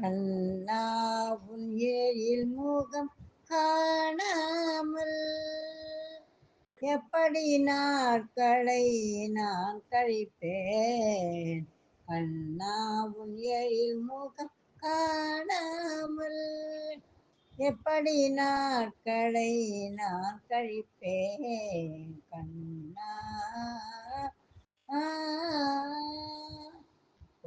கண்ணா ஏழில் முகம் காணாமல். எப்படி நாட்களை நான் கழிப்பேன்? கண்ணா உன் ஏழில் முகம் காணாமல். எப்படி நாட்களை நான் கழிப்பேன்? கண்ணா ஆ,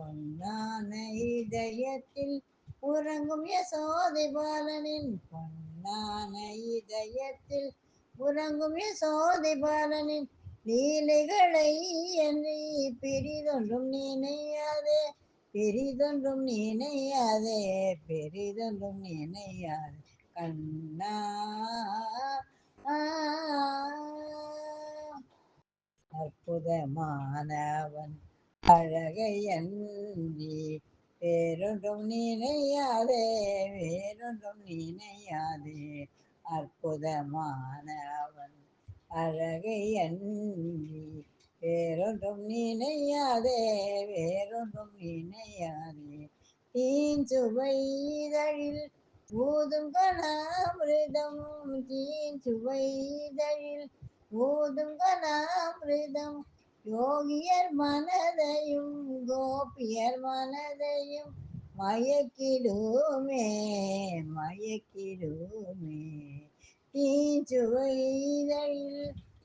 பொன்னான இதயத்தில் உறங்கும் யசோதை பாலனின் பொன்னான இதயத்தில் உறங்கும் யசோதை பாலனின் லீலைகளை என்று பெரிதொன்றும் நினையாதே பெரிதொன்றும் நினையாதே பெரிதொன்றும் நினையாதே. கண்ணா அற்புதமானவன். அழகை வேறொன்றும் நினையாதே வேறொன்றும் நினையாதே. அற்புதமானவன் அழகை அன்றி வேறொன்றும் நினையாதே வேறொன்றும் நினையாதே. தீஞ்சுவைதழில் சுவை ஊதும் கணாமிருதம் தீஞ்சுவைதழில் சுவை ஊதும் கணாமிருதம் யோகியர் மனதையும் கோபியர் மனதையும் மயக்கிடுமே மயக்கிடுமே. தீச்சுவை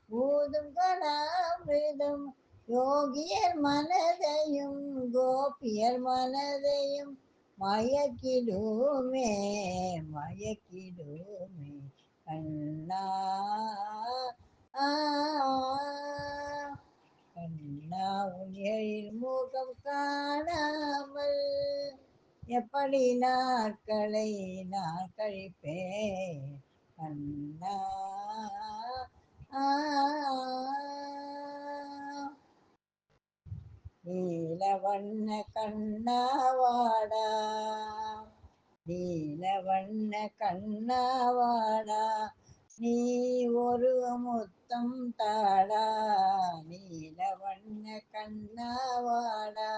ஊதும் கணாமிருதம் யோகியர் மனதையும் கோபியர் மனதையும் மயக்கிடுமே மயக்கிடுமே. கண்ணா ஆ, கண்ணா உன் முகம் காணாமல் எப்படி நாட்களை நான் கழிப்பேன்? கண்ணா ஆ, நீலவண்ண கண்ணாவாடா நீலவண்ண கண்ணாவாடா நீ ஒரு முத்தம் தாடா கண்ணவாடா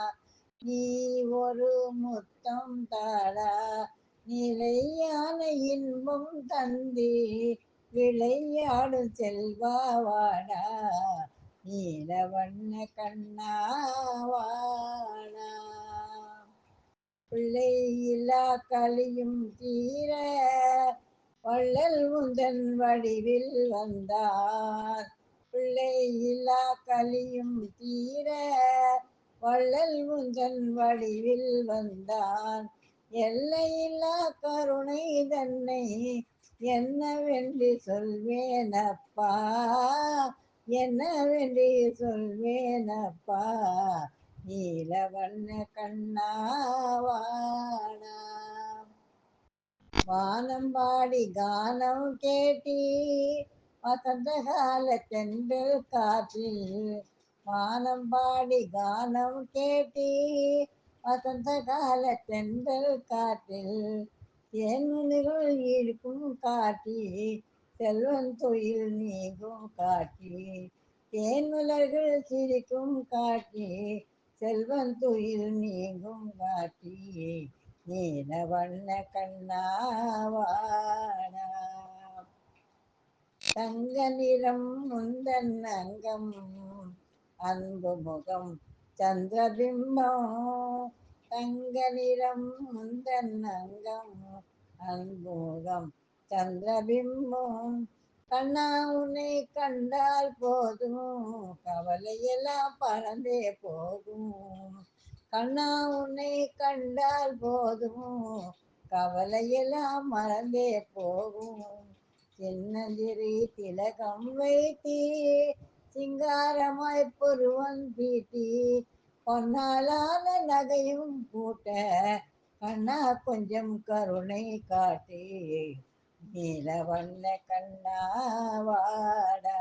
நீ ஒரு முத்தம் தாடா நிலையான இன்பம் தந்தி விளையாடும் செல்வாவாடா நீலவண்ண கண்ணாவாடா. பிள்ளை இல்லா கலியும் தீர வள்ளல் முந்தன் வடிவில் வந்தார். பிள்ளை இல்லா கலியும் தீர வள்ளல் முந்தன் வடிவில் வந்தான். எல்லையில்லா கருணை தன்னை என்னவென்று சொல்வேனப்பா? என்னவென்று சொல்வேனப்பா? நீலவண்ண கண்ணாவாடா வானம்பாடி கானம் கேட்டி வசந்த கால தென்றல் காற்றில் வானம் பாடி கானம் கேட்டி வசந்த கால தென்றல் காற்றில் தேன்மணிகள் இருக்கும் காட்டி செல்வன் தொழில் நீங்கும் காட்டி தேன்மலர்கள் சிரிக்கும் காட்டி செல்வன் துயில் நீங்கும் காட்டி நீல வண்ண கண்ணாவாடா தங்க நிறம் முந்தன் அங்கம் அன்பு முகம் சந்திரபிம்பம் தங்க நிறம் முந்தன் அங்கம் அன்பு முகம் சந்திரபிம்பம் கண்ணா உன்னை கண்டால் போதும் கவலையெல்லாம் பறந்தே போகும். கண்ணா உன்னை கண்டால் போதும் கவலையெல்லாம் மறந்தே போகும். சின்னஞ்சிறு திலகம் வைத்தி சிங்காரமாய் பொருவன் தீட்டி பொன்னாலான நகையும் பூட்ட கண்ணா கொஞ்சம் கருணை காட்டி நீல நீலவண்ண கண்ணாவாடா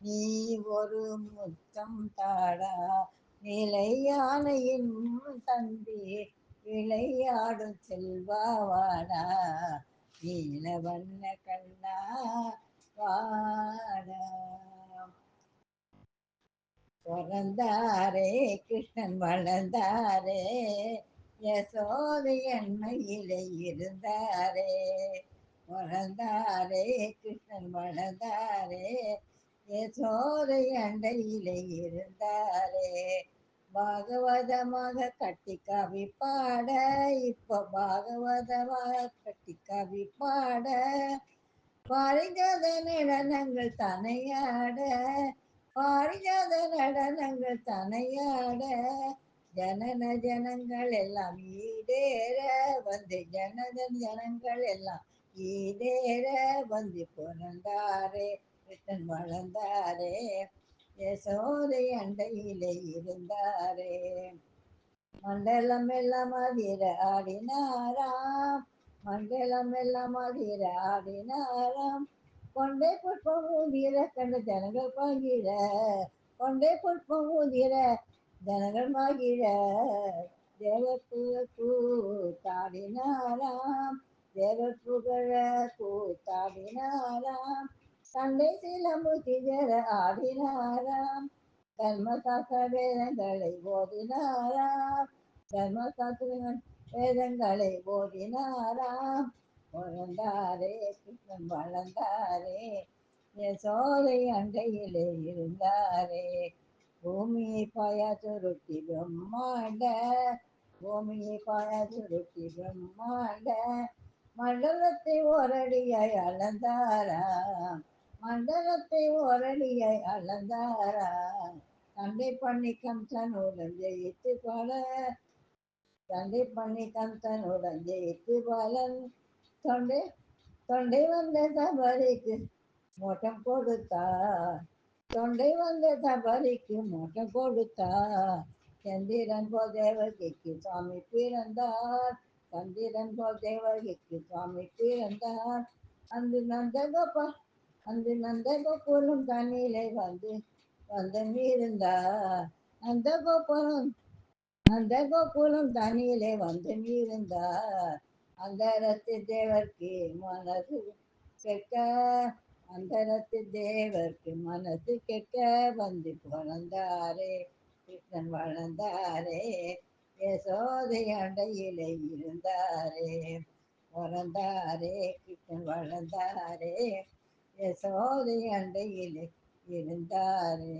நீ ஒரு முத்தம் தாடா நிலையான இன்னும் தந்தி விளையாடும் செல்வாவாடா நீலவண்ண கண்ணா வாடா பிறந்தாரே கிருஷ்ணன் வளர்ந்தாரே யசோதை எண்மையிலே இருந்தாரே. பிறந்தாரே கிருஷ்ணன் வளர்ந்தாரே யசோதை அண்டையிலே இருந்தாரே. பாகவதமாக கட்டி கவி பாட இப்ப பாகவதமாக கட்டி கவி பாட. பாரிஜாத நடனங்கள் தனையாட பாரிஜாத நடனங்கள் தனையாட. ஜனன ஜனங்கள் எல்லாம் ஈடேற வந்து ஜனதன் ஜனங்கள் எல்லாம் ஈடேற வந்து பிறந்தாரே கிருஷ்ணன் வளர்ந்தாரே. யசோதை அண்டையிலே இருந்தாரே. மண்டலம் எல்லாம் அதிர ஆடினாராம். மண்டலம் எல்லாம் அதிர ஆடினாராம். கொண்டே புஷ்பம் ஊதிர கண்ட ஜனங்கள் பகிர கொண்டே புஷ்பம் ஊதிர ஜனங்கள் மகிழ தேவப்பு கூத்தாடினாராம் தேவர் புகழ கூத்தாடினாராம் சண்டை சிலம்பு திகர ஆடினாராம் தர்மசாஸ்திர வேதங்களை ஓதினாராம். தர்மசாஸ்திர வேதங்களை ஓதினாராம். வளர்ந்தாரே கிருஷ்ணன் வளர்ந்தாரே. சோலை அண்டையிலே இருந்தாரே. பூமியை பாயா சுருட்டி பிரம்மாண்ட பூமியை பாயா சுருட்டி பிரம்மாண்ட மண்டலத்தை ஓரடியாய் அளந்தாராம். மண்டலத்தை ஓரடியாய் அளந்தாரா? தந்தை பண்ணி கம்சனுடன் ஜெயித்து பல தந்தை பண்ணி கம்சனுடன் ஜெயித்து பலன். தொண்டை தொண்டை வந்த தபரிக்கு மோட்டம் கொடுத்தார். தொண்டை வந்த தபரிக்கு மோட்டம் கொடுத்தார். சந்திரன் போல் தேவகிக்கு சுவாமி பிறந்தார். சந்திரன் போல் தேவகிக்கு சுவாமி பிறந்தார். அந்த நந்தகோபால் அன்று நந்த கோபுரம் தண்ணியிலே வந்து வந்தம் இருந்தா அந்த கோபுரம் அந்த கோபுரம் தண்ணியிலே வந்து இருந்தா அந்த ரத்து தேவர்க்கு மனது கேட்க அந்த ரத்து தேவர்க்கு மனது கேட்க வந்து பிறந்தாரே கிருஷ்ணன் வளர்ந்தாரே யசோதை அண்டையிலே இருந்தாரே பிறந்தாரே கிருஷ்ணன் வளர்ந்தாரே யசோதை அண்டையிலே இருந்தாரே